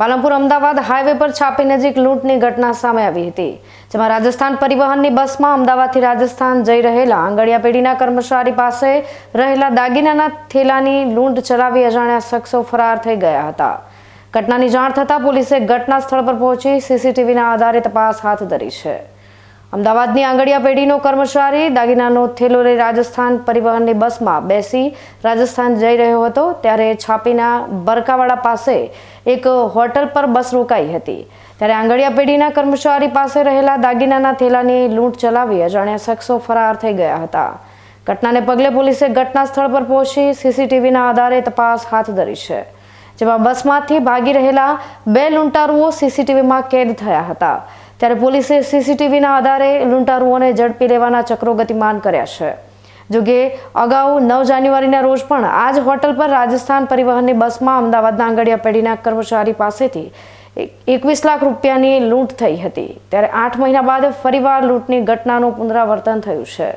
Palanpur Ahmedabad highway પર છાપી નજીક લૂંટની ઘટના સામે આવી હતી, જેમાં રાજસ્થાન પરિવહનની બસમાં અમદાવાદથી રાજસ્થાન જઈ રહેલા આંગળિયા પેઢીના કર્મચારી પાસે રહેલા દાગીનાના થેલાની લૂંટ ચલાવી અજાણ્યા શખ્સો ફરાર થઈ ગયા હતા. ઘટનાની જાણ થતાં પોલીસે ઘટના સ્થળ પર પહોંચી, સીસીટીવીના આધારે તપાસ હાથ ધરી છે. અમદાવાદની આંગડિયા પેઢીનો કર્મચારી દાગીનાનો થેલો લઈ રાજસ્થાન પરિવહનની બસમાં બેસી રાજસ્થાન જઈ રહ્યો હતો ત્યારે છાપીના બરકાવાડા પાસે એક હોટલ પર બસ રોકાઈ હતી. ત્યારે આંગડિયા પેઢીના કર્મચારી પાસે રહેલા દાગીનાના થેલાની લૂંટ ચલાવી અજાણ્યા શખ્સો ફરાર થઈ ગયા હતા. ઘટનાને પગલે પોલીસે ઘટના સ્થળ પર પહોંચી સીસીટીવીના આધારે તપાસ હાથ ધરી છે, જેમાં બસમાંથી ભાગી રહેલા બે લૂંટારુઓ સીસીટીવીમાં કેદ થયા હતા. ત્યારે પોલીસે સીસીટીવીના આધારે લૂંટારુઓને ઝડપી લેવાના ચક્રો ગતિમાન કર્યા છે. જોકે અગાઉ નવ જાન્યુઆરીના રોજ પણ આ જ હોટલ પર રાજસ્થાન પરિવહનની બસમાં અમદાવાદના આંગડિયા પેઢીના કર્મચારી પાસેથી એકવીસ લાખ રૂપિયાની લૂંટ થઈ હતી. ત્યારે આઠ મહિના બાદ ફરીવાર લૂંટની ઘટનાનું પુનરાવર્તન થયું છે.